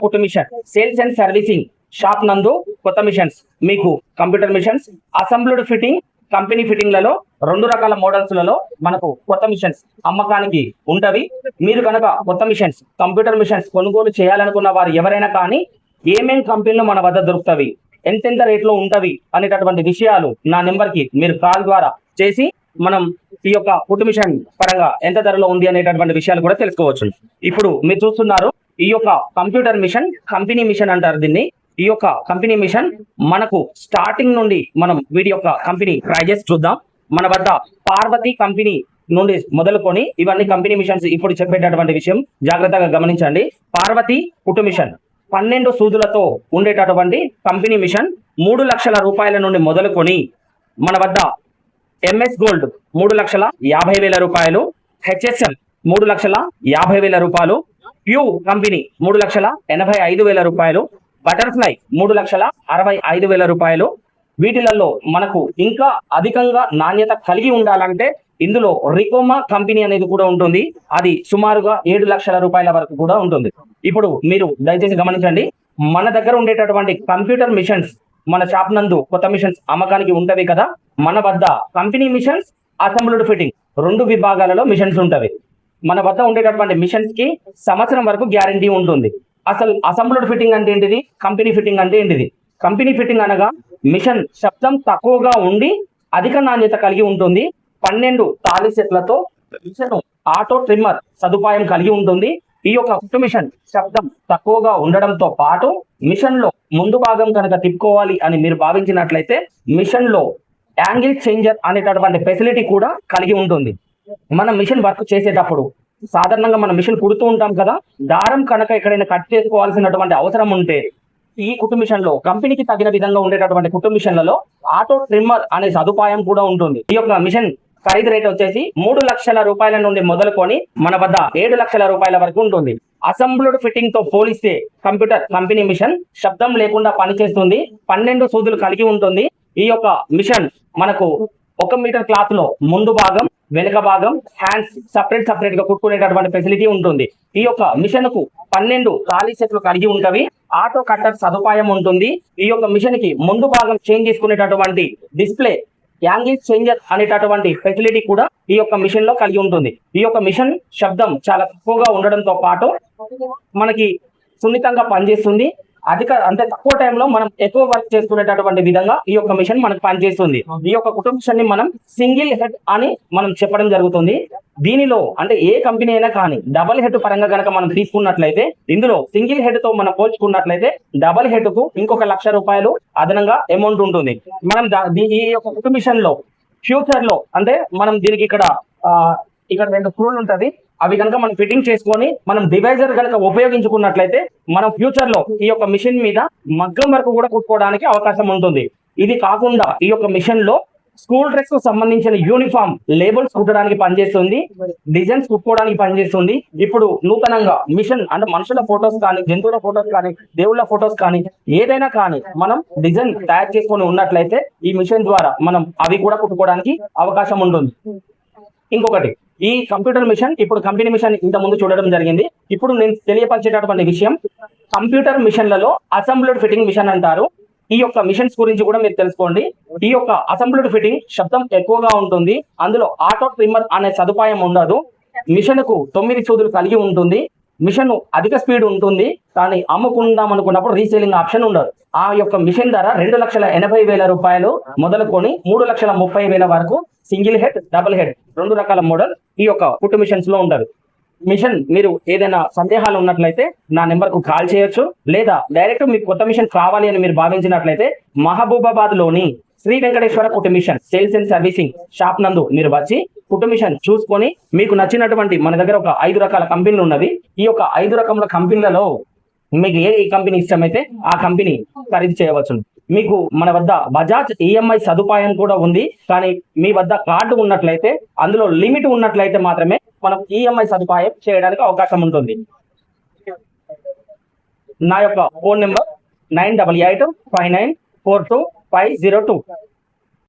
కొత్త machine sales and servicing shop నందు కొత్త మిషన్స్ మీకు computer machines assembled fitting company ఫిట్టింగ్లలో రెండు రకాల మోడల్స్లలో మనకు కొత్త మిషన్స్ అమ్మకానికి ఉంటవి. మీరు కనుక కొత్త మిషన్స్ కంప్యూటర్ మిషన్స్ కొనుగోలు చేయాలనుకున్న వారు ఎవరైనా కానీ ఏమేం కంపెనీలు మన వద్ద దొరుకుతవి ఎంతెంత రేట్లో ఉంటవి అనేటటువంటి విషయాలు నా నెంబర్కి మీరు కాల్ ద్వారా చేసి మనం ఈ యొక్క కుటుంబ మిషన్ పరంగా ఎంత ధరలో ఉంది అనేటటువంటి విషయాలు కూడా తెలుసుకోవచ్చు. ఇప్పుడు మీరు చూస్తున్నారు ఈ యొక్క కంప్యూటర్ మిషన్ కంపెనీ మిషన్ అంటారు దీన్ని. ఈ యొక్క కంపెనీ మిషన్ మనకు స్టార్టింగ్ నుండి మనం వీటి యొక్క కంపెనీ ప్రైజెస్ చూద్దాం. మన వద్ద పార్వతి కంపెనీ నుండి మొదలుకొని ఇవన్నీ కంపెనీ మిషన్స్ ఇప్పుడు చెప్పేటటువంటి విషయం జాగ్రత్తగా గమనించండి. పార్వతి కుటు మిషన్ పన్నెండు సూదులతో ఉండేటటువంటి కంపెనీ మిషన్ మూడు లక్షల రూపాయల నుండి మొదలుకొని మన వద్ద ఎంఎస్ గోల్డ్ మూడు లక్షల యాభై వేల రూపాయలు హెచ్ఎస్ఎం మూడు లక్షల యాభై వేల రూపాయలు ప్యూ కంపెనీ మూడు లక్షల ఎనభై ఐదు వేల రూపాయలు బటర్ఫ్లై మూడు లక్షల అరవై ఐదు వేల రూపాయలు. వీటిలలో మనకు ఇంకా అధికంగా నాణ్యత కలిగి ఉండాలంటే ఇందులో రికోమా కంపెనీ అనేది కూడా ఉంటుంది. అది సుమారుగా ఏడు లక్షల రూపాయల వరకు కూడా ఉంటుంది. ఇప్పుడు మీరు దయచేసి గమనించండి మన దగ్గర ఉండేటటువంటి కంప్యూటర్ మిషన్స్ మన షాప్ నందు కొత్త మిషన్స్ అమ్మకానికి ఉంటవి కదా. మన వద్ద కంపెనీ మిషన్స్ అసెంబ్ల్డ్ ఫిట్టింగ్ రెండు విభాగాలలో మిషన్స్ ఉంటవి. మన వద్ద ఉండేటటువంటి మిషన్స్కి సంవత్సరం వరకు గ్యారంటీ ఉంటుంది. అసలు అసెంబ్ల్డ్ ఫిట్టింగ్ అంటే ఏంటిది? కంపెనీ ఫిట్టింగ్ అంటే ఏంటిది? కంపెనీ ఫిట్టింగ్ అనగా మిషన్ శబ్దం తక్కువగా ఉండి అధిక నాణ్యత కలిగి ఉంటుంది. పన్నెండు తాళి సెట్లతో మిషన్ ఆటో ట్రిమ్మర్ సదుపాయం కలిగి ఉంటుంది. ఈ యొక్క కుట్టు మిషన్ శబ్దం తక్కువగా ఉండడంతో పాటు మిషన్లో ముందు భాగం కనుక తిప్పుకోవాలి అని మీరు భావించినట్లయితే మిషన్లో యాంగిల్ చేంజర్ అనేటటువంటి ఫెసిలిటీ కూడా కలిగి ఉంటుంది. మనం మిషన్ వర్క్ చేసేటప్పుడు సాధారణంగా మనం మిషన్ కుడుతూ ఉంటాం కదా దారం కనుక ఎక్కడైనా కట్ చేసుకోవాల్సినటువంటి అవసరం ఉంటే ఈ కుట్టు లో కంపెనీకి తగిన విధంగా ఉండేటటువంటి కుటుంబిషన్లలో ఆటో ట్రిమ్మర్ అనే సదుపాయం కూడా ఉంటుంది. ఈ యొక్క మిషన్ ఖరీదు రేట్ వచ్చేసి మూడు లక్షల రూపాయల నుండి మొదలుకొని మన వద్ద ఏడు లక్షల రూపాయల వరకు ఉంటుంది. అసెంబ్లీడ్ ఫిట్టింగ్తో పోలిస్తే కంప్యూటర్ కంపెనీ మిషన్ శబ్దం లేకుండా పనిచేస్తుంది పన్నెండు సూదులు కలిగి ఉంటుంది. ఈ యొక్క మిషన్ మనకు ఒక మీటర్ క్లాత్లో ముందు భాగం వెనుక భాగం హ్యాండ్స్ సపరేట్ సపరేట్గా కుట్టుకునేటటువంటి ఫెసిలిటీ ఉంటుంది. ఈ యొక్క మిషన్కు పన్నెండు ఖాళీ సెట్లు కలిగి ఉంటవి. ఆటో కట్టర్ సదుపాయం ఉంటుంది. ఈ యొక్క మిషన్కి ముందు భాగం చేంజ్ చేసుకునేటటువంటి డిస్ప్లే యాంగిల్ చేంజర్ అనేటటువంటి ఫెసిలిటీ కూడా ఈ యొక్క మిషన్లో కలిగి ఉంటుంది. ఈ యొక్క మిషన్ శబ్దం చాలా తక్కువగా ఉండడంతో పాటు మనకి సున్నితంగా పనిచేస్తుంది. అధిక అంటే తక్కువ టైంలో మనం ఎక్కువ వర్క్ చేసుకునేటటువంటి విధంగా ఈ యొక్క మిషన్ మనకు పనిచేస్తుంది. ఈ యొక్క కుటుంబ మిషన్ని మనం సింగిల్ హెడ్ అని మనం చెప్పడం జరుగుతుంది. దీనిలో అంటే ఏ కంపెనీ అయినా కానీ డబల్ హెడ్ పరంగా కనుక మనం తీసుకున్నట్లయితే ఇందులో సింగిల్ హెడ్తో మనం పోల్చుకున్నట్లయితే డబల్ హెడ్కు ఇంకొక లక్ష రూపాయలు అదనంగా అమౌంట్ ఉంటుంది. మనం ఈ యొక్క కుటుంబ మిషన్లో ఫ్యూచర్లో అంటే మనం దీనికి ఇక్కడ ఇక్కడ రెండు స్క్రూలు ఉంటది. అవి కనుక మనం ఫిట్టింగ్ చేసుకొని మనం డివైజర్ కనుక ఉపయోగించుకున్నట్లయితే మనం ఫ్యూచర్లో ఈ యొక్క మిషన్ మీద మగ్గం వరకు కూడా కుట్టుకోవడానికి అవకాశం ఉంటుంది. ఇది కాకుండా ఈ యొక్క మిషన్లో స్కూల్ డ్రెస్కు సంబంధించిన యూనిఫామ్ లేబుల్స్ కుట్టడానికి పనిచేస్తుంది. డిజైన్స్ కుట్టుకోవడానికి పనిచేస్తుంది. ఇప్పుడు నూతనంగా మిషన్ అంటే మనుషుల ఫొటోస్ కానీ జంతువుల ఫొటోస్ కానీ దేవుళ్ళ ఫొటోస్ కానీ ఏదైనా కానీ మనం డిజైన్ తయారు చేసుకొని ఉన్నట్లయితే ఈ మిషన్ ద్వారా మనం అవి కూడా కుట్టుకోవడానికి అవకాశం ఉంటుంది. ఇంకొకటి ఈ కంప్యూటర్ మిషన్ ఇప్పుడు కంపెనీ మిషన్ ఇంత ముందు చూడడం జరిగింది. ఇప్పుడు నేను తెలియపరిచేటటువంటి విషయం కంప్యూటర్ మిషన్లలో అసెంబ్ల్డ్ ఫిట్టింగ్ మిషన్ అంటారు. ఈ యొక్క మిషన్స్ గురించి కూడా మీరు తెలుసుకోండి. ఈ యొక్క అసెంబ్ల్డ్ ఫిట్టింగ్ శబ్దం ఎక్కువగా ఉంటుంది. అందులో ఆటో ట్రిమ్మర్ అనే సదుపాయం ఉండదు. మిషన్కు తొమ్మిది సూదులు కలిగి ఉంటుంది. మిషన్ అధిక స్పీడ్ ఉంటుంది. కానీ అమ్ముకుందాం అనుకున్నప్పుడు రీసేలింగ్ ఆప్షన్ ఉండదు. ఆ యొక్క మిషన్ ధర రెండు లక్షల ఎనభై వేల రూపాయలు మొదలుకొని మూడు లక్షల ముప్పై వేల వరకు సింగిల్ హెడ్ డబుల్ హెడ్ రెండు రకాల మోడల్ ఈ యొక్క కుట్టు మిషన్స్లో ఉండదు మిషన్ మీరు ఏదైనా సందేహాలు ఉన్నట్లయితే నా నెంబర్కు కాల్ చేయొచ్చు. లేదా డైరెక్ట్ మీకు కొత్త మిషన్ కావాలి అని మీరు భావించినట్లయితే మహబూబాబాద్లోని శ్రీ వెంకటేశ్వర కుట్టు machine sales and servicing shop నందు మీరు వచ్చి కుట్టు మిషన్ చూసుకొని మీకు నచ్చినటువంటి మన దగ్గర ఒక ఐదు రకాల కంపెనీలు ఉన్నవి. ఈ యొక్క ఐదు రకముల కంపెనీలలో మీకు ఏ కంపెనీ ఇష్టమైతే ఆ కంపెనీ ఖరీదు చేయవచ్చు మీకు మన వద్ద బజాజ్ ఈఎంఐ సదుపాయం కూడా ఉంది. కానీ మీ వద్ద కార్డు ఉన్నట్లయితే అందులో లిమిట్ ఉన్నట్లయితే మాత్రమే మనం ఈఎంఐ సదుపాయం చేయడానికి అవకాశం ఉంటుంది. నా యొక్క phone number nine double eight five nine four two five zero two.